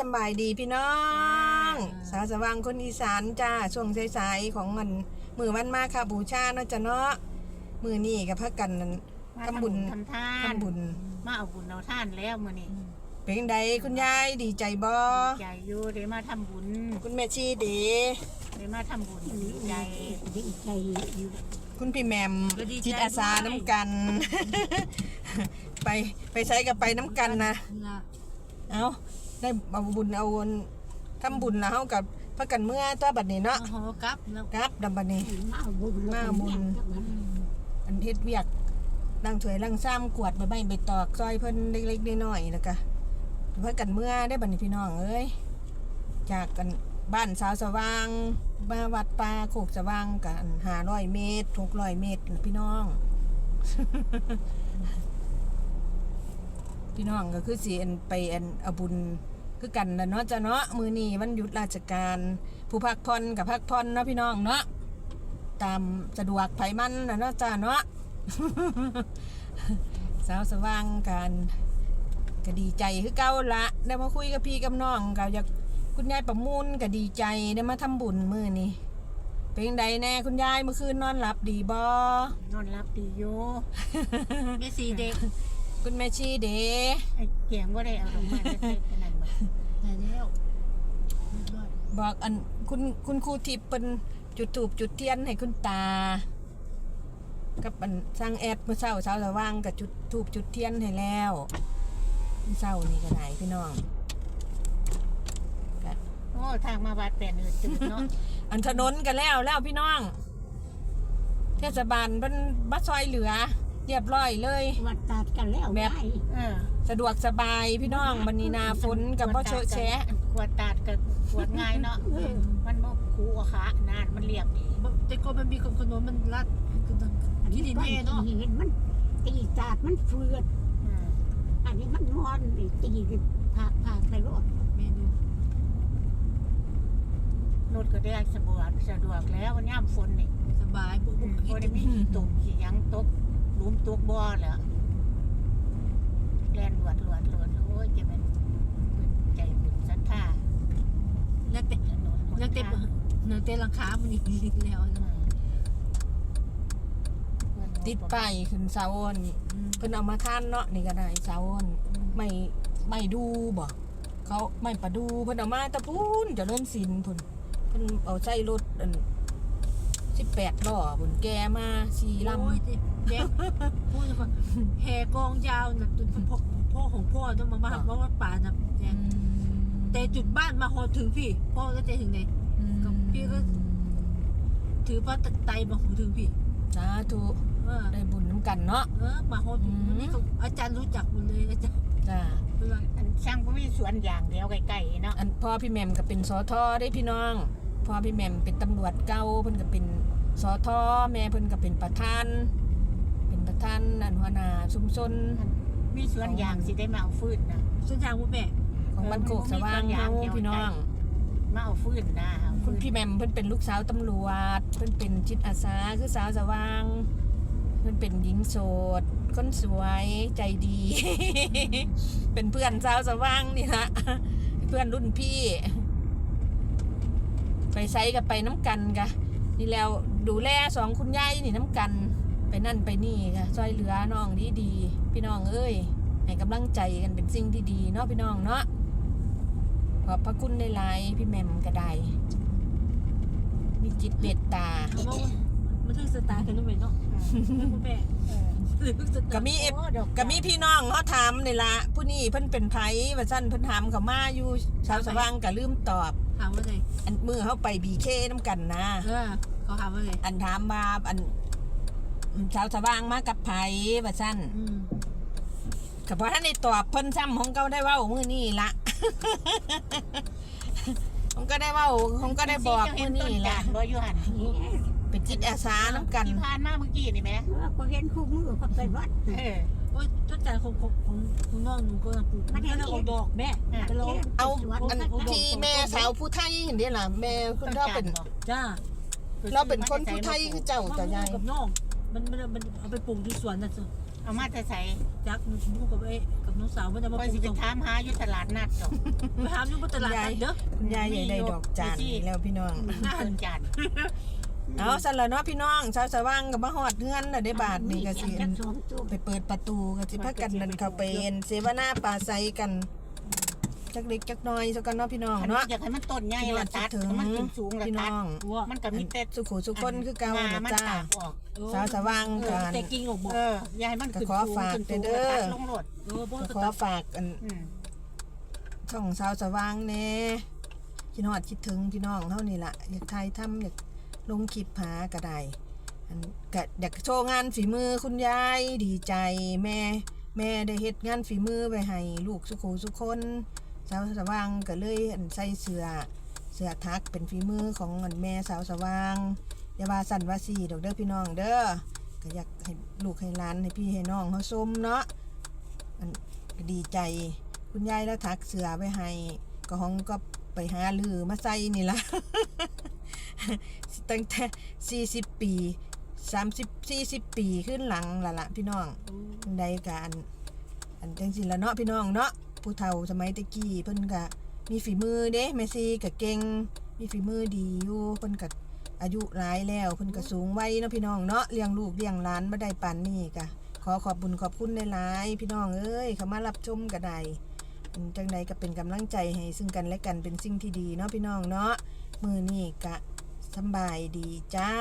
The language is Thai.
สำบายดีพี่น้องจ้าสาวสว่างคนอีสานจ้าช่วงสายๆของมันมือวันมาค่ะบูชาเนาะจ้ะเนาะมือนี่กับพักกันนั่นมาทำบุญทำทานทำบุญ มาเอาบุญเอาท่านแล้วมื้อนี้เป็นจั่งใดคุณยายดีใจบ่ใจอยู่ได้มาทำบุญ คุณแม่ชีเดได้มาทำบุญดีใจดีใจอยู่คุณพี่แหมมก็ดีใจจิตอาสาด้วยน้ำกัน ไปไปใช้กับไปน้ำกันนะละเอา ได้เอาบุญเอาวนทำบุญแล้วเฮากับพักกันเมื่อตัวบัดนี้เนาะโอ้โหกลับแล้วครับดำบัดนี้มาเอาบุญมาเอาบุญอันเฮ็ดเวียกล้างถ้วยล้างซ้ำกวาดใบไม้ใบตอกซอยเพิ่นเล็กๆน้อยๆแล้วก็เพื่อกันเมื่อได้บัดนี้พี่น้องเอ้ยจากกันบ้านสาวสว่างมาวัดป่าโคกสว่างกัน500เมตร600เมตรพี่น้อง พี่น้องก็คือสิอันไปอันเอาบุญ คือกันนะเนาะจ้ะเนาะมื้อนี้วันหยุดราชการ ผู้พักผ่อนกับพักผ่อนเนาะพี่น้องเนาะตามสะดวกไผมันนะเนาะจ้าเนาะสาวสว่างกันก็ดีใจคือเก่าละได้มาคุยกับพี่กับน้องก็อยากคุณยายประมูลก็ดีใจได้มาทำบุญมื้อนี้เป็นจั่งใดแน่คุณยายเมื่อคืนนอนหลับดีบ่นอนรับดีอยู่แม่สีเด็ก คุณแม่ชีเดไอ้เกียงบ่ได้เอาลงมา เล็กๆขนาดบ่ได้แล้วเรียบร้อยบอกอันคุณคุณครูทิพย์เป็นจุดถูปจุดเทียนให้คุณตา กับอันสร้างแอดเมื่อเช้าเช้าสว่างกับจุดถูปจุดเทียนให้แล้วมื้อเช้านี่ก็ได้พี่น้องก็โอ้ทางมาวัดแปดอืดตื่นเนาะ อันถนนกันแล้วแล้วพี่น้อง เทศบาลเป็นบัสซอยเหลือ เรียบร้อยเลย วัดตัดกันแล้วแบบได้เออสะดวกสบายพี่น้องบันนีนาฝนกับบ่เชอะแชะกวดตาดกับกวดง่ายเนาะมันบ่คูอะคะนานมันเรียบดีแต่ก็มันมีคนคนโน้นมันรัดคือต้องอันที่นี้ดินก้อนแน่เนาะหินมันตีตาดมันเฟือดอืมอันนี้มันงอนนี่ตีผากผากไปรถเมนูรถก็ได้สะดวกสะดวกแล้ววันย่ำฝนนี่สบายปุ๊บปุ๊บโอ้ได้มีขี้ตุ่มขี้หยังตกห ลุมตกบ่อแล้วแลนหลวดหลวดหลวดโอ้ยจะเป็นใจบุญศรัทธาแล้วเต็มถนนหนแล้วเต็มทางเนื้อเต็มหลังคามันอีกนิดแล้วอืนะมติดป้ายขึ้นเสาอ้นเพิ่นเอามาท่านเนาะนี่ก็ได้เสาอ้นไม่ไม่ดูบ่เขาไม่ประดูเพิ่นเอามาแตะพูนเจะเริ่มสินพุ่นเพิ่นเอาใส่รถอัน 18ล้อพุ่นแกมาสี่ลำ โอ้ยแดงพูดจะฟังแห่กองยาวนะจนพ่อพ่อของพ่อต้องมาบ้านเพราะว่าป่านะแดงแต่จุดบ้านมาพอถึงพี่ พ่อก็จะถึงไหนกับพี่ก็ ถือว่าไตมาหูถึงพี่สาธุเออได้บุญน้ำกันเนาะ เออมาพอถึงนี่ก็อาจารย์รู้จักหมดเลยอาจารย์จ้าเพื่อนอันช่างก็มีสวนอย่างเดียวใกล้ๆเนาะอันพ่อพี่แหม่มก็เป็นสอทอได้พี่น้องพ่อพี่แหม่มเป็นตำรวจเก่าเพิ่นก็เป็น สอทอแม่เพิ่นก็เป็นประธาน เป็นประธานอันหัวหน้าชุมชน มีสวนอย่างสิได้มาเอาฟืนนะเส้นทางมุ้แม่ของบ้านโคกสว่างเฮาพี่น้องมาเอาฟืนนะเอาคุฟืณนพี่แหม่มเพิ่นเป็นลูกสาวตำรวจ เพิ่นเป็นจิตอาสาคือสาวสว่าง เพิ่นเป็นหญิงโสดคนสวยใจดี เป็นเพื่อนสาวสว่างนี่ละเพื่อนรุ่นพี่ ไปไซกับไปน้ำกันกะ นี่แล้วดูแลสองคุณยายนี่น้ำกันไปนั่นไปนี่กะซอยเหลือน้องดีดีๆพี่น้องเอ้ยให้กำลังใจกันเป็นสิ่งที่ดีเนาะพี่น้องเนาะขอบพระคุณในไลายพี่แมมก็ไดมีจิตเมตตาเขาบอกว่ามันถึงสตาร์กันต้องไปเนาะมุ้แม่ก็มีเอฟก็มีพี่น้องเขาถามในละผู้นี้เพิ่นเป็นไผว่าซั่นเพิ่นถามเขามาอยู่ชาวสว่างก็ลืมตอบ ถามว่าไงอันมือเขาไปบีเคน้ำกันนะเออเขาถามว่าไงอันถามว่าอันชาวสว่างมากับไผว่าซั่นอืมก็บ่ทันได้ตอบเพิ่นซ้ำของเขาได้เว้ามื้อนี้ละ ผมก็ได้เว้าผมก็ได้บอกมื้อนี้ละละบ่อยู่หันนี่เป็นจิตอาสาน้ำกันที่ผ่านมาเมื่อกี้นี่แหมเมื่อก็เห็นคู่มือเขาไปวัดเออ โอ้ยต้นใจของของของของน้องหนูก็ปลูกมันก็เลยออกดอกแม่ก็เลยเอาอันที่แม่สาวผู้ไทยเห็นเด้ล่ะแม่คุณเราเป็นจ้าเราเป็นคนผู้ไทยคือเจ้าจ้ะยายกับน้องมันมันมันเอาไปปลูกที่สวนน่ะสิเอามาแต่ใส่จักหนูชมพู่กับไอ้กับน้องสาวมันจะมาคอยปลูสิกไปตรงถามหาอยู่ตลาดนัดดอกไปหาอยู่บนตลาดนัดเด้อคุณยายใหญ่ได้ดอกจานนี่แล้วพี่น้องเพิ่นจาน เอาสั่นละเนาะพี่น้องเช้าสว่างก็มาฮอดเฮือนน่ะได้บาทนี่ก็สิจักสองตัวไปเปิดประตูก็สิพากันนั่นเข้าไปเอ็นเสวนาป่าไซกันจักเล็กจักน้อยสักกันเนาะพี่น้องคันเนาะอยากให้มันต้นใหญ่ละตัดถึงให้มันขึ้นสูงละพี่ตัน้ดองมันก็มีแต่สุขุสุคนคือเก่าหนะมันจ้าตากออกเช้าสว่างกันแต่กิ่งออกบอกเออยายมันขึ้นก็ขอสูงฝากขึ้นสูงเด้อ แล้วตัดลงโลดเออบ่ก็ตะขอตัดฝากอัน อืม ช่องเช้าสว่างแน่คิดฮอดคิดถึงพี่น้องเฮานี่ล่ะอยากถ่ายทำอยาก ลงคลิปหาก็ได้อันก็อยากโชว์งานฝีมือคุณยายดีใจแม่ แม่ได้เฮ็ดงานฝีมือไว้ให้ลูกสุขูสุคนสาวสว่างก็เลยอันใส่เสื้อเสื้อทักเป็นฝีมือของอันแม่สาวสว่างอย่าว่าสั่นว่าสีดอกเด้อพี่น้องเด้อก็อยากให้ลูกให้หลานให้พี่ให้น้องเฮาชมเนาะอันดีใจคุณยายแล้วทักเสื้อไว้ให้ก็ห้องก็ไปหาลือมาใส่นี่ละ ตั้งแต่40ปี30 40ปีขึ้นหลังละละพี่น้องอันใดการอันจังสิละเนาะพี่น้องเนาะผู้เฒ่าสมัยตะกี้เพิ่นก็มีฝีมือเด้แม่ซีก็เก่งมีฝีมือดีอยู่เพิ่นก็อายุหลายแล้วเพิ่นก็สูงวัยเนาะพี่น้องเนาะเลี้ยงลูกเลี้ยงหลานบ่ได้ปานนี้ก็ขอขอบบุญขอบคุณหลายๆพี่น้องเอ้ยเข้ามารับชมก็ได้อันจังใดก็เป็นกำลังใจให้ซึ่งกันและกันเป็นสิ่งที่ดีเนาะพี่น้องเนาะมื้อนี้ก็ สบายดีจ้า